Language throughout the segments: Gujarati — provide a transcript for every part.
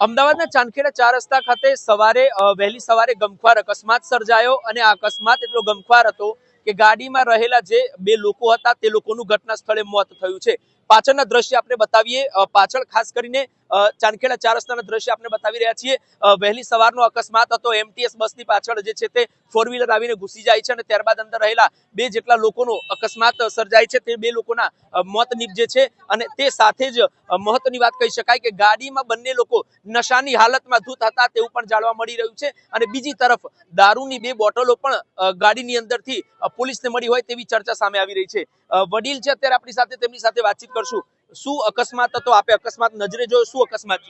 અમદાવાદના ચાંદખેડા ચાર રસ્તા ખાતે સવારે વહેલી સવારે ગમખ્વાર અકસ્માત સર્જાયો અને આ અકસ્માત એટલો ગમખ્વાર હતો કે ગાડીમાં રહેલા જે બે લોકો હતા તે લોકોનું ઘટના સ્થળે મોત થયું છે. પાછળના દ્રશ્ય આપણે બતાવીએ. પાછળ ખાસ કરીને ચાંદખેડા ચાર રસ્તાના દ્રશ્ય આપણે બતાવી રહ્યા છીએ. વહેલી સવારનો અકસ્માત હતો. એમટીએસ બસની પાછળ જે છે તે ફોર વ્હીલર આવીને ઘૂસી જાય છે અને ત્યારબાદ અંદર રહેલા બે જેટલા લોકોનો અકસ્માત સર્જાય છે. તે બે લોકોના મોત નીપજે છે અને તે સાથે જ મહત્વની વાત કહી શકાય કે ગાડીમાં બંને લોકો નશાની હાલતમાં ધૂત હતા તેવું પણ જાણવા મળી રહ્યું છે. અને બીજી તરફ દારૂની બે બોટલો પણ ગાડીની અંદરથી પોલીસને મળી હોય તેવી ચર્ચા સામે આવી રહી છે. વડીલ છે, અત્યારે આપણી સાથે તેમની સાથે વાતચીત કરશું. શું અકસ્માત હતો? આપે અકસ્માત નજરે જોયો, શું અકસ્માત?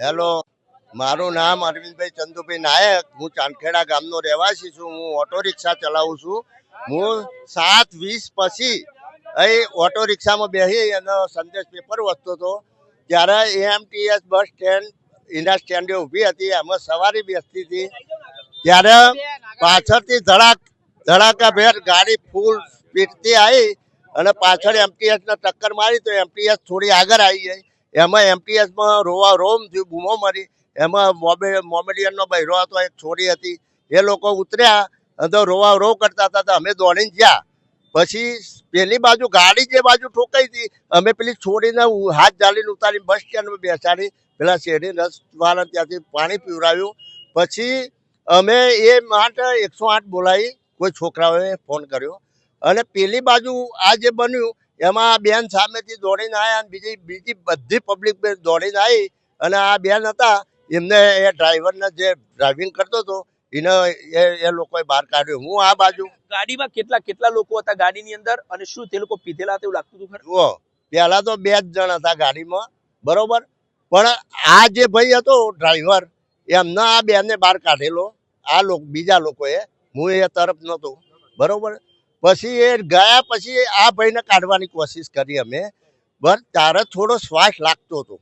હેલો, મારું નામ અરવિંદભાઈ ચંદુભાઈ નાયક. હું ચાંદખેડા ગામનો રહેવાસી છું. હું ઓટો રિક્ષા ચલાવું છું. હું સાત વીસ પછી અહીં ઓટો રિક્ષામાં બેસી અને સંદેશ પેપર વસતો હતો. ત્યારે એએમટીએસ બસ સ્ટેન્ડ એના સ્ટેન્ડે ઊભી હતી. એમાં સવારી બેસતી હતી. ત્યારે પાછળથી ધડાક, ધડાકાભેર ગાડી ફૂલ સ્પીડથી આવી. અને પાછળ એમટીએસ ને ટક્કર મારી તો એમટીએસ થોડી આગળ આવી ગઈ. એમાં એમટીએસમાં રોવા, રોમ થયું, બૂમો મારી. એમાં મોબે મોમેડિયન નો બહેરો હતો, એક છોરી હતી. એ લોકો ઉતર્યા, અને તો રોવા, રો કરતા હતા, તો અમે દોડીને ગયા. પછી પેલી બાજુ ગાડી જે બાજુ ઠોકાઈ હતી, અમે પેલી છોડીને હાથ જાળીને ઉતારી બસ સ્ટેન્ડમાં બેસાડી. પેલા શેરી રસ વાળા ત્યાંથી પાણી પીવડાવ્યું. પછી અમે એ માટે એકસો આઠ બોલાવી. કોઈ છોકરાઓએ ફોન કર્યો. અને પેલી બાજુ આ જે બન્યું એમાં બેન સામેથી દોડીને આવ્યા અને બીજી બીજી બધી પબ્લિક દોડીને આવી અને આ બેન હતા એમને એ ડ્રાઈવરને જે ડ્રાઇવિંગ કરતો હતો એને એ એ લોકોએ બહાર કાઢ્યો. હું આ બાજુ ગાડીમાં કેટલા કેટલા લોકો હતા ગાડીની અંદર અને શું તે લોકો પીધેલા હતા એવું લાગતું હતું ખરું? પહેલાં તો બે જ જણ હતા ગાડીમાં બરોબર? પણ આ જે ભાઈ હતો ડ્રાઈવર એમના આ બેનને બહાર કાઢેલો આ લોકો બીજા લોકોએ હું એ તરફ નહોતો બરોબર? પછી એ ગયા પછી આ ભાઈને કાઢવાની કોશિશ કરી અમે. બસ ત્યારે થોડો શ્વાસ લાગતો હતો.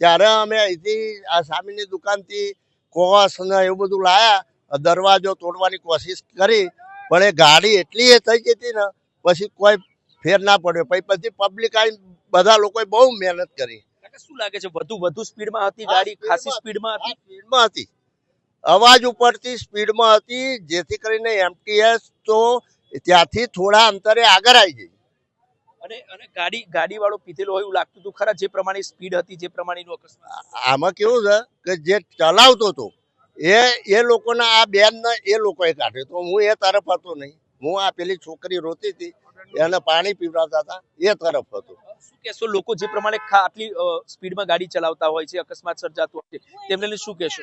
ત્યારે અમે અહીંથી આ સામેની દુકાનથી કોસ ને એવું બધું લાયા દરવાજો તોડવાની કોશિશ કરી પણ એ ગાડી એટલી એ થઈ ગઈ હતી ને પછી કોઈ ફેર ના પડ્યો. પછી પછી પબ્લિક આવી બધા લોકોએ બહુ મહેનત કરી. શું લાગે છે? વધુ વધુ સ્પીડમાં હતી ગાડી? ખાસી સ્પીડમાં હતી. સ્પીડમાં હતી. અવાજ ઉપરથી સ્પીડમાં હતી જેથી કરીને એમટીએસ તો ત્યાંથી થોડા અંતરે આગળ આવી ગઈ અને અને ગાડી ગાડી વાળો પીધેલો હોય એવું લાગતું હતું ખરા? જે પ્રમાણે સ્પીડ હતી જે પ્રમાણેનું અકસ્માત? આમાં કેવું છે કે જે ચલાવતો હતો એ એ લોકોના આ બેન એ લોકોએ કાઢ્યો. તો હું એ તરફ હતો નહીં. હું આ પેલી છોકરી રોતી હતી. એને પાણી પીવડાવતા હતા એ તરફ હતું. શું કહેશો લોકો જે પ્રમાણે આટલી સ્પીડમાં ગાડી ચલાવતા હોય છે અકસ્માત સર્જાતું હોય છે તેમને શું કહેશો?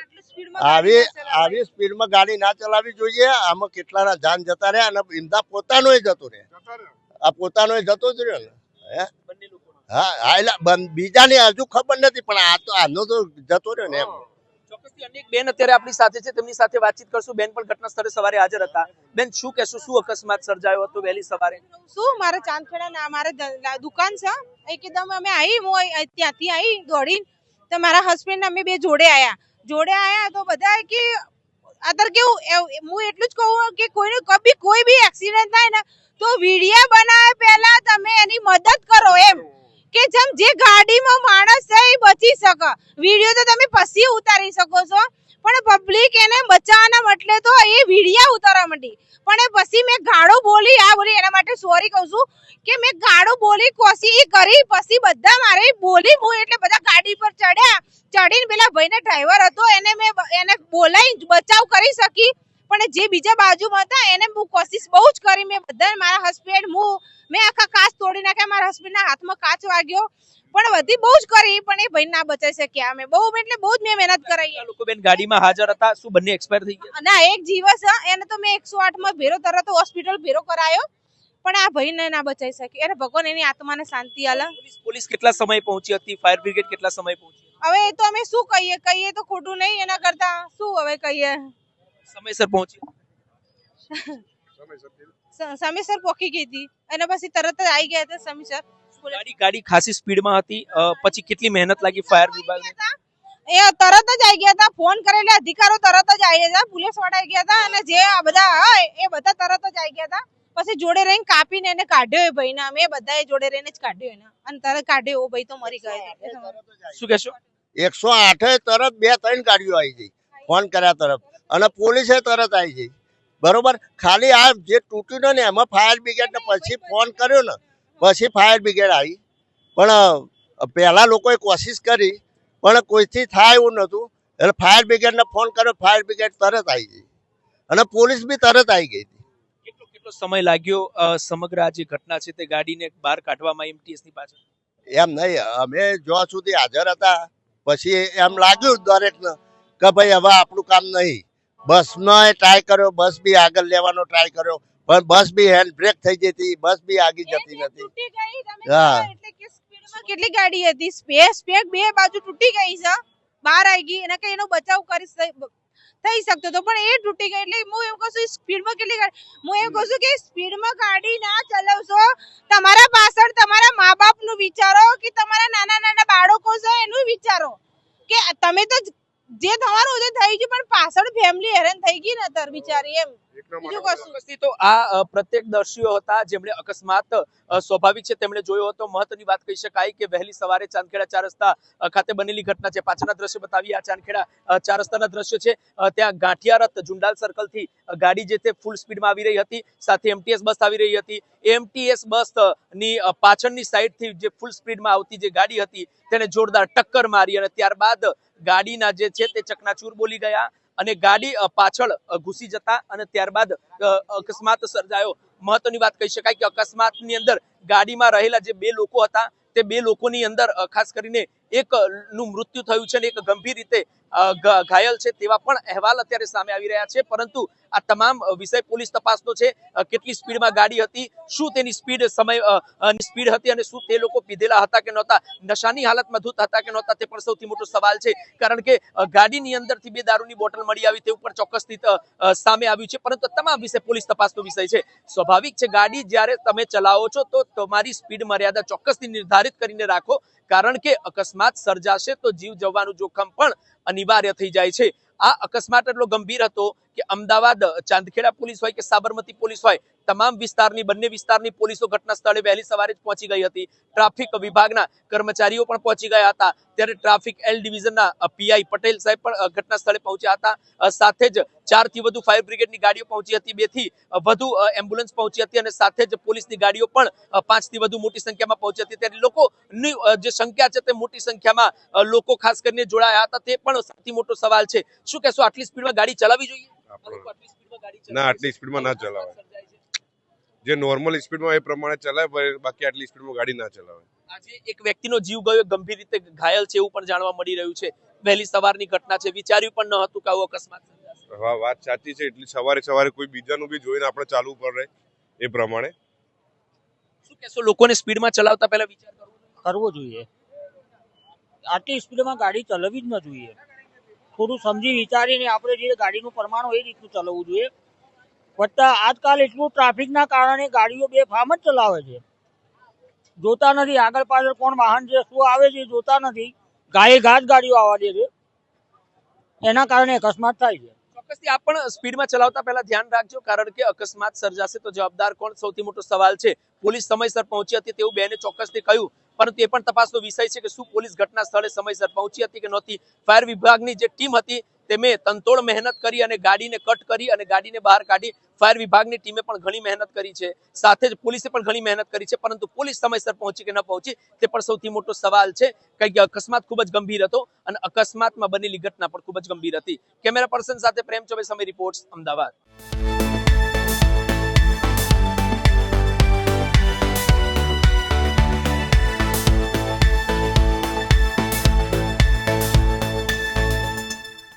આવી આવી સ્પીડમાં ગાડી ના ચલાવવી જોઈએ આમાં કેટલાના જાન જતા રહ્યા અને ઇમદા પોતાનો જતો રહે આ પોતાનો જતો જ રહ્યો ને હે? હા હા એટલે બીજાની હજુ ખબર નથી પણ આ તો આનો તો જતો રહ્યો ને એમ. ચોક્કસથી સાથે વાતચીત કરશું. બેન પણ ઘટના સ્થળે સવારે હાજર હતા. બેન, શું કહેશો? શું અકસ્માત સર્જાયો હતો શું? મારે ચાંદખેડા ના મારે દુકાન છે એકદમ અમે આવી હું ત્યાંથી આવી દોડીને. તો મારા હસબન્ડ અમે બે જોડે આયા. જોડે આયા તો બધા કે અત્યારે કેવું? હું એટલું જ કહું કે કોઈને કભી કોઈ બી એક્સિડન્ટ થાય ને, તો વિડીયા બનાવે પહેલા તમે એની મદદ કરો એમ. કે જેમ જે ગાડીમાં માણસ છે એ બચી શકે. વીડિયો તો તમે પછી ઉતારી શકો છો. પણ પબ્લિક એને બચાવવાના મટલે તો એ વિડિયા ઉતારવા માંડી. પણ એ પછી મેં ગાળો બોલી, આ બોલી, એના માટે સોરી કહું છું કે મેં ગાળો બોલી કોશી કરી, પછી બધા મારે બોલી હું એટલે બધા ગાડી પર ચડ્યા. ચડીને પેલા ભાઈને ડ્રાઈવર હતો, એને મેં એને બોલાવી બચાવ કરી શકી. પણ જે બીજા બાજુમાં હતા, એને હું કોશિશ બહુ જ કરી. મેં બધા મારા હસબન્ડ હું મેં આખા કાચ તોડી નાખ્યા મારા હસબન્ડના હાથમાં કાચ વાગ્યો. પણ બધી બહુ જ કરી પણ એ ભાઈ ના બચાવી શક્યા અમે. બહુ એટલે બહુ જ મેં મહેનત કરાવી. લોકો બેન ગાડીમાં હાજર હતા શું બંને એક્સપાયર થઈ ગયા? ના એક જીવસ એને તો મેં એકસો આઠમાં ભેરો તરત હોસ્પિટલ ભેરો કરાયો. પણ આ ભાઈને ના બચાવી શકી. એને ભગવાન એની આત્માને શાંતિ આલે. પોલીસ પોલીસ કેટલા સમય પહોંચી હતી? ફાયર બ્રિગેડ કેટલા સમય પહોંચી હવે એ તો અમે શું કહીએ? કહીએ તો ખોટું નહીં એના કરતા શું હવે કહીએ? સમયસર પહોંચી? સ- સમયસર પોકી ગઈ હતી. અને પછી તરત જ આવી ગયા હતા સમયસર ગાડી ગાડી ખાસી સ્પીડમાં હતી. પછી કેટલી મહેનત લાગી ફાયર વિભાગને? એ તરત જ આવી ગયા હતા. ફોન કરેલા અધિકારો તરત જ આવી ગયા હતા. પોલીસવાળા આવી ગયા હતા. અને જે આ બધા હોય એ બધા તરત જ આવી ગયા હતા. પછી જોડે રહીને કાપીને એને કાઢ્યો એ ભાઈને. અમે બધા જોડે રહીને જ કાઢ્યો એને. અને તરત કાઢ્યો ભાઈ તો મરી ગયો શું કહેશો? એકસો આઠે તરત બે ત્રણ ગાડીઓ આવી ગઈ. ફોન કર્યા તરફ. અને પોલીસે તરત આવી ગઈ. બરોબર? ખાલી આ જે તૂટ્યું ને એમાં ફાયર બ્રિગેડને પછી ફોન કર્યો ને પછી ફાયર બ્રિગેડ આવી. પણ પહેલાં લોકોએ કોશિશ કરી પણ કોઈથી થાય એવું નહોતું. એટલે ફાયર બ્રિગેડને ફોન કર્યો ફાયર બ્રિગેડ તરત આવી ગઈ. અને પોલીસ બી તરત આવી ગઈ હતી. કેટલો કેટલો સમય લાગ્યો સમગ્ર આ જે ઘટના છે તે ગાડીને બહાર કાઢવામાં એમટીએસની પાછળ? એમ નહીં અમે જ્યાં સુધી હાજર હતા પછી એમ લાગ્યું દરેકને કે ભાઈ હવે આપણું કામ નહીં. બસનો ટ્રાય કર્યો બસ બી આગળ લેવાનો ટ્રાય કર્યો પણ બસ બી હેન્ડ બ્રેક થઈ જતી બસ બી આગી જતી નથી. હા. કેટલી ગાડી હતી. સ્પેસ સ્પેક બે બાજુ તૂટી ગઈ છે બહાર આવી ગઈ એના કઈ એનો બચાવ કરી થઈ શકતો હતો પણ એ તૂટી ગઈ એટલે હું એમ કહું છું સ્પીડમાં કેટલી ગાડી હું એમ કહું છું કે સ્પીડમાં ગાડી ના ચલાવશો તમારા પાછળ તમારા મા બાપનું વિચારો કે તમારા નાના નાના બાળકો છે એનું વિચારો. કે તમે તો જે થવાનું હતું થઈ ગયું, પણ પાછળ ફેમિલી હેરાન થઈ ગઈ ને તર બિચારી એમ. તો આ અ, પ્રત્યક્ષદર્શીઓ હતા જેમણે અકસ્માત સ્વાભાવિક છે તેમણે જોયો હતો. મહત્વની વાત કહી શકાય કે વહેલી સવારે ચાંદખેડા ચાર રસ્તા ખાતે બનેલી ઘટના છે. પાછળના દ્રશ્ય બતાવી આ ચાંદખેડા ચાર રસ્તાના દ્રશ્ય છે. ત્યાં ગાંઠિયારત જુંડાલ સર્કલથી ગાડી જે તે ફૂલ સ્પીડમાં આવી રહી હતી. સાથે એમટીએસ બસ આવી રહી હતી. એમટીએસ બસની પાછળની સાઈડથી જે ફૂલ સ્પીડમાં આવતી જે ગાડી હતી તેને જોરદાર ટક્કર મારી અને ત્યારબાદ ગાડીના જે છે તે ચકનાચૂર બોલી ગયા. અને ગાડી પાછળ ઘૂસી જતા અને ત્યારબાદ અકસ્માત સર્જાયો. મહત્વની વાત કહી શકાય કે અકસ્માતની અંદર ગાડીમાં રહેલા જે બે લોકો હતા, તે બે લોકોની અંદર ખાસ કરીને એક નું મૃત્યુ થયું છે અને એક ગંભીર રીતે ઘાયલ છે તેવા પણ અહેવાલ અત્યારે સામે આવી રહ્યા છે. પરંતુ આ તમામ વિષય પોલીસ તપાસનો છે. કેટલી સ્પીડમાં ગાડી હતી, શું તેની સ્પીડ સમય સ્પીડ હતી અને શું તે લોકો પીધેલા હતા કે નહોતા, નશાની હાલતમાં ધૂત હતા કે નહોતા તે પણ સૌથી મોટો સવાલ છે. કારણ કે ગાડીની અંદરથી બે દારૂની બોટલ મળી આવી તે ઉપર ચોક્કસથી સામે આવ્યું છે. પરંતુ તમામ વિષય પોલીસ તપાસનો વિષય છે. સ્વાભાવિક છે ગાડી જ્યારે તમે ચલાવો છો તો તમારી સ્પીડ મર્યાદા ચોક્કસથી નિર્ધારિત કરીને રાખો. કારણ કે અકસ્માત સર્જાશે તો જીવ જવાનું જોખમ પણ અનિવાર્ય થઈ જાય છે. આ અકસ્માત એટલો ગંભીર હતો કે અમદાવાદ, ચાંદખેડા પોલીસ હોય કે સાબરમતી પોલીસ હોય તમામ વિસ્તારની બંને વિસ્તારની પોલીસો ઘટના સ્થળે વહેલી સવારે જ પહોંચી ગઈ હતી. ટ્રાફિક વિભાગના કર્મચારીઓ પણ પહોંચી ગયા હતા. ત્યારે ટ્રાફિક એલ ડિવિઝનના પીઆઈ પટેલ સાહેબ પણ ઘટના સ્થળે પહોંચ્યા હતા. સાથે જ ચારથી વધુ ફાયર બ્રિગેડની ગાડીઓ પહોંચી હતી. બેથી વધુ એમ્બ્યુલન્સ પહોંચી હતી અને સાથે જ પોલીસની ગાડીઓ પણ પાંચથી પાંચથી વધુ મોટી સંખ્યામાં પહોંચી હતી. ત્યારે લોકોની જે સંખ્યા છે તે મોટી સંખ્યામાં લોકો ખાસ કરીને જોડાયા હતા. તે પણ સૌથી મોટો સવાલ છે. શું કહેશો આટલી સ્પીડમાં ગાડી ચલાવવી જોઈએ? ના, આટલી સ્પીડમાં ના ચલાવાય. જે નોર્મલ સ્પીડમાં એ પ્રમાણે ચલાવે બાકી આટલી સ્પીડમાં ગાડી ના ચલાવે. આજે એક વ્યક્તિનો જીવ ગયો ગંભીર રીતે ઘાયલ છે એવું પણ જાણવા મળી રહ્યું છે. વહેલી સવારની ઘટના છે વિચાર્યું પણ ન હતું કે આવો અકસ્માત હા વાત સાચી છે એટલી સવારે સવારે કોઈ બીજાનું બી જોઈને આપણે ચાલવું પડે એ પ્રમાણે. શું કહેશો લોકોને સ્પીડમાં ચલાવતા પહેલા વિચાર કરવો જોઈએ? કરવો જોઈએ. આટલી સ્પીડમાં ગાડી ચલાવવી જ ન જોઈએ. થોડું સમજી વિચારીને આપણે જે ગાડીનું પ્રમાણ હોય એ રીતનું ચલાવવું જોઈએ. વત્તા આજકાલ એટલું ટ્રાફિકના કારણે ગાડીઓ બે ફામ જ ચલાવે છે. જોતા નથી આગળ પાછળ કોણ વાહન છે શું આવે છે જોતા નથી. ગાয়ে ઘાટ ગાડીઓ આવવા દે છે. એના કારણે અકસ્માત થાય છે. અકસ્માત સર્જાશે તો જવાબદાર કોણ? સૌથી મોટો સવાલ છે. પોલીસ સમયસર પહોંચી હતી તેવું બેને ચોક્કસથી કહ્યું, પરંતુ એ પણ તપાસનો વિષય છે કે શું પોલીસ ઘટના સ્થળે સમયસર પહોંચી હતી કે નહોતી. ફાયર વિભાગની જે ટીમ હતી તેમે તનતોડ મહેનત કરી અને ગાડીને કટ કરી અને ગાડીને બહાર કાઢી ફાયર વિભાગની ટીમે પણ ઘણી મહેનત કરી છે. સાથે જ પોલીસે પણ ઘણી મહેનત કરી છે, પરંતુ પોલીસ સમયસર પહોંચી કે ન પહોંચી, તે પણ સૌથી મોટો સવાલ છે. કે અકસ્માત ખૂબ જ ગંભીર હતો અને અકસ્માતમાં બનેલી ઘટના પણ ખૂબ જ ગંભીર હતી. કેમેરા પર્સન સાથે પ્રેમ ચોબે સમય રિપોર્ટ્સ, અમદાવાદ.